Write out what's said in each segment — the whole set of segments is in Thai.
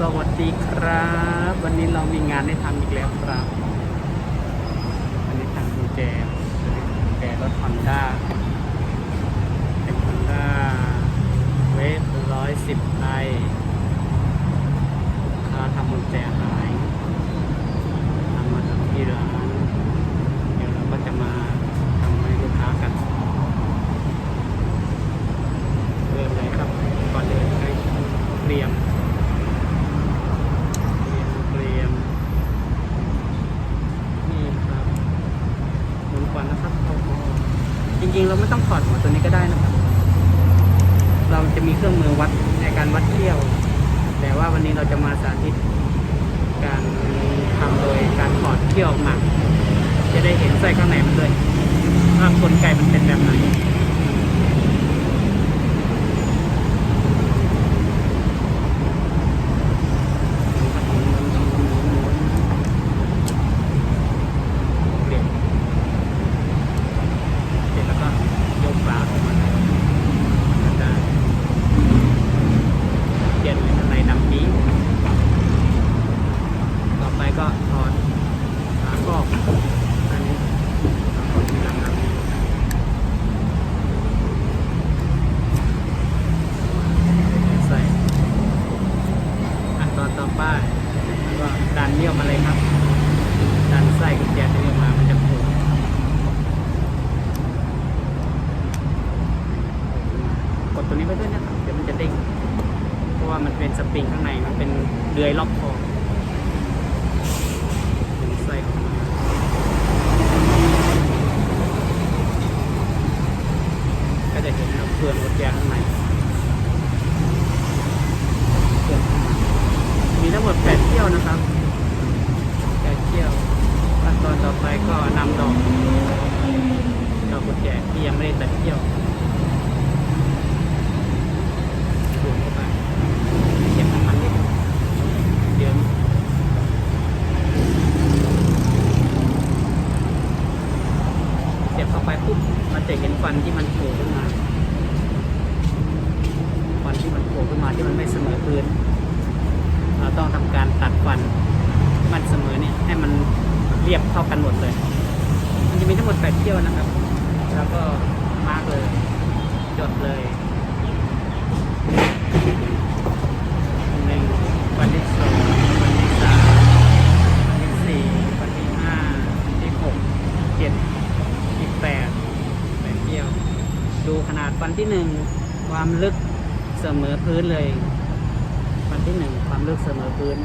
สวัสดีครับ วันนี้เรามีงานให้ทำอีกแล้วครับวันนี้ทำกุญแจกุญแจรถฮอนด้าเป็นฮอนด้าเวฟร้อยสิบไอค้าทำกุญแจหายนำมาทำที่ร้านเดี๋ยวเราก็จะมาทำให้ลูกค้ากันเริ่มเลยครับก่อนเลยให้เตรียม เตรียมนี่ครับหมุนก่อนนะครับเอาออกจริงๆ เราไม่ต้องถอดหัวตัวนี้ก็ได้นะครับ เราจะมีเครื่องมือวัดในการวัดเที่ยว แต่ ว่าวันนี้เราจะมาสาธิตการทำโดยการถอดเที่ยวออกมา จะได้เห็นไส้ข้างในมันด้วยว่ากลไกมันเป็นแบบไหน เปลี่ยนเปลี่ยนแล้วก็ยกฝาออกมาเลยแล้วก็เปลี่ยนข้างในดำปี๊ดต่อไปก็ถอดฝาครอบอันนี้ฝาครอบที่หลังดำปี๊ดใส่ขั้น ตอนต่อไปก็ดันเลี้ยมาเลยครับ ดันไส้กุญแจตัวนี้ออกมามันจะโผล่กดตัวนี้ไปด้วยนะครับเดี๋ยวมันจะเด้งเพราะว่ามันเป็นสปริงข้างในมันเป็นเดือยล็อกคอดึงไส้ออกมาก็จะเห็นเฟืองกุญแจข้างในเฟืองข้างในมีทั้งหมด8เที่ยว นะครับแกะเที่ยวขั้นตอนต่อไปก็นำดอกดอกกุญแจที่ยังไม่ได้ตัดเที่ยวดูดเข้าไปเก็บน้ำมันนิดเดี๋ยวเสียบเข้าไปปุ๊บมันจะเห็นฟันที่มันโผล่ขึ้นมาฟันที่มันโผล่ขึ้นมาที่มันไม่เสมอพื้น เราต้อง ทำการตัดฟันมันเสมอเนี่ยให้มันเรียบเท่ากันหมดเลย มันจะมีทั้งหมดแปดเที่ยวนะครับ แล้วก็มาร์กเลย จดเลยหนึ่งวันที่สองวันที่สามวันที่สี่วันที่ห้าวันที่หกเจ็ดที่แปดแปดเที่ยว ดูขนาดฟันที่หนึ่งความลึกเสมอพื้นเลย ความลึกเสมอพื้นนี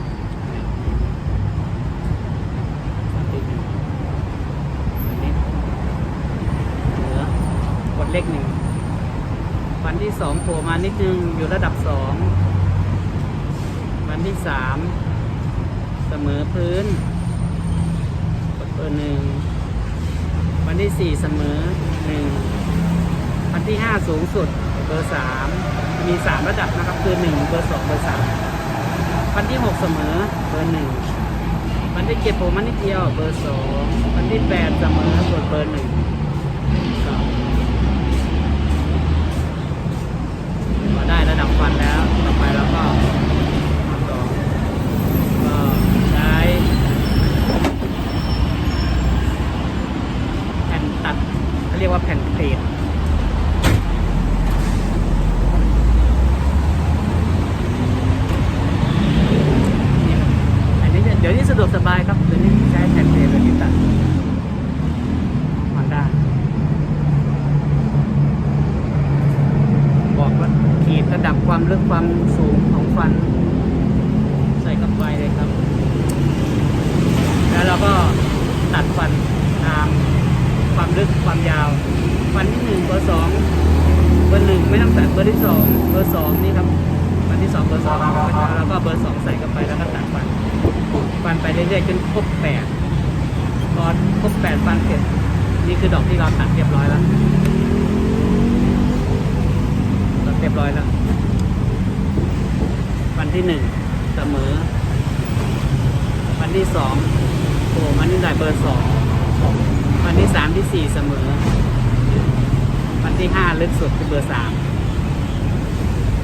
่เหลือกดเลขหนึ่งฟันที่สองโผล่มานิดนึงอยู่ระดับสองฟันที่สามเสมอพื้น กดเบอร์หนึ่งฟันที่สี่เสมอหนึ่งฟันที่ห้าสูงสุดเบอร์สามมีสามระดับนะครับ คือหนึ่งเบอร์สองเบอร์สาม ฟันที่หกเสมอเบอร์หนึ่งวันที่เจ็ดผมมันนิดเดียวเบอร์สองวันที่แปดเสมอส่วนเบอร์หนึ่งครับพอได้ระดับฟันแล้วต่อไปเราก็ทำต่อก็ใช้แผ่นตัดเขาเรียกว่าแผ่นเพลทนี่ครับอันนี้เดี๋ยวนี้สะดวกสบายครับเดี๋ยวนี้ใช้แผ่นเพลทเลยที่ตัดฮอนด้าบอกว่าขีดระดับความลึกความสูงของฟัน ใส่เข้าไปเลยครับ แล้วเราก็ตัดฟันตามความลึกความยาว ฟันที่หนึ่งเบอร์สองเบอร์หนึ่งไม่ต้องใส่เบอร์ที่สองเบอร์สองนี่ครับฟันที่สองเบอร์สองแล้วก็เบอร์สองใส่เข้าไปแล้วก็ตัดฟันฟัน ไปเรื่อยๆจนครบแปดพอครบแปดฟันเสร็จนี่คือดอกที่เราตัดเรียบร้อยแล้วตัดเรียบร้อยแล้วฟันที่หนึ่งเสมอ วันที่สองโอ้มันนี่ได้เบอร์สองวันที่สามที่สี่เสมอ วันที่ห้าลึกสุดคือเบอร์สาม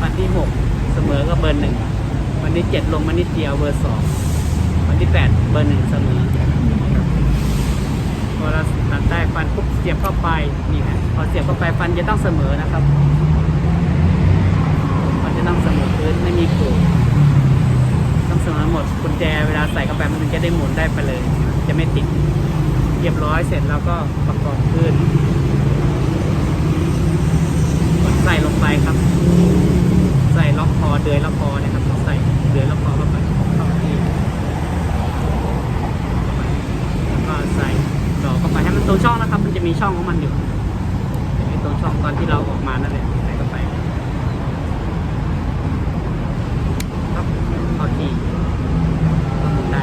วันที่หกเสมอก็เบอร์หนึ่งววันที่เจ็ดลงมานิดเดียวเบอร์สอง วันที่แปดเบอร์หนึ่งเสมอพอเราตัดได้ฟันปุ๊บเสียบเข้าไปนี่ฮะพอเสียบเข้าไปฟันจะต้องเสมอนะครับฟันจะต้องเสมอพื้นไม่มีโขกต้องเสมอหมดกุญแจเวลาใส่เข้าไปมันจะได้หมุนได้ไปเลย จะไม่ติดเรียบร้อยเสร็จแล้วก็ประกอบขึ้นกดใส่ลงไปครับ ใส่ล็อกคอเดือยล็อกคอนะครับต้องใส่เดือยล็อกคอเข้าไปเข้าที่แล้วก็ใส่ดอกเข้าไปให้มันตรงช่องนะครับ มันจะมี ช่องของมันอยู่ไอตรงช่องตอนที่เราออกมานั่นแหละใส่เข้าไปครับเข้าที่ก็หมุนได้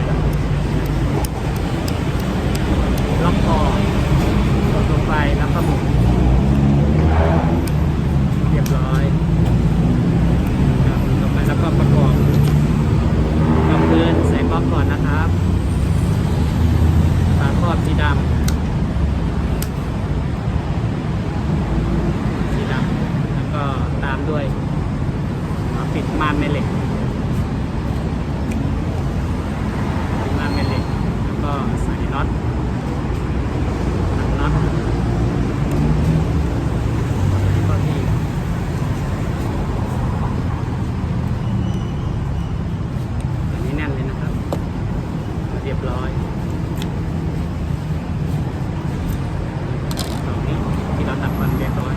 ล็อกคอกดลงไปแล้วก็หมุนเรียบร้อย ครับต่อไปแล้วก็ประกอบกับพื้นใส่บล็อกก่อนนะครับฝาครอบสีดำสีดำแล้วก็ตามด้วยฝาปิดม่านแม่เหล็กปิดม่านแม่เหล็ก แล้วก็ใส่น็อตตัดน็อตแล้วก็ที่ อันนี้แน่นเลยนะครับ เรียบร้อยตรงนี้ที่เราตัดฟันเรียบร้อย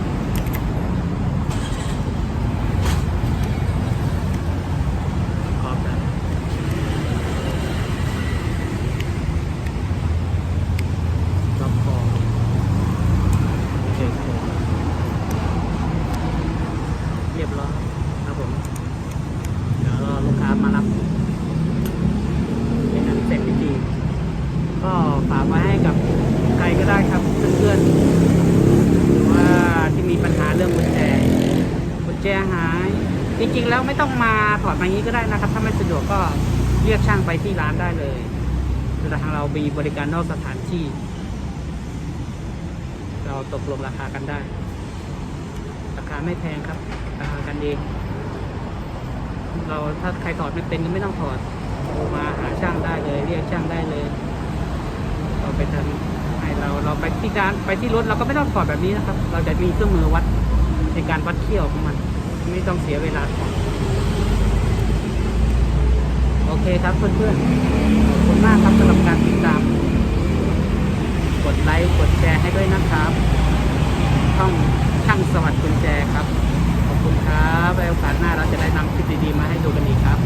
ครอบแล้วล็อกคอเช็คคอเรียบร้อยครับผม เดี๋ยวรอลูกค้ามารับ เป็นอันเสร็จพิธี ก็ฝากไว้ให้กับใครก็ได้ครับเพื่อนๆหรือว่าที่มีปัญหาเรื่องกุญแจกุญแจหาย จริงๆแล้วไม่ต้องมาถอดมาอย่างนี้ก็ได้นะครับ ถ้าไม่สะดวกก็เรียกช่างไปที่ร้านได้เลยคือทางเรามีบริการนอกสถานที่ เราตกลงราคากันได้ ราคาไม่แพงครับราคากันเองเราถ้าใครถอดไม่เป็นก็ไม่ต้องถอดโทรมาหาช่างได้เลย เรียกช่างได้เลย ไปทำให้เราเราไปที่การไปที่รถเราก็ไม่ต้องถอดแบบนี้นะครับ เราจะมีเครื่องมือวัดในการวัดเขี้ยวของมัน ไม่ต้องเสียเวลาโอเคครับเพื่อนๆขอบคุณมากครับสำหรับการติดตาม กดไลค์กดแชร์ให้ด้วยนะครับช่องช่างสวัสดิ์กุญแจครับ ขอบคุณครับไว้โอกาสหน้าเราจะได้นำคลิปดีๆมาให้ดูกันอีกครับ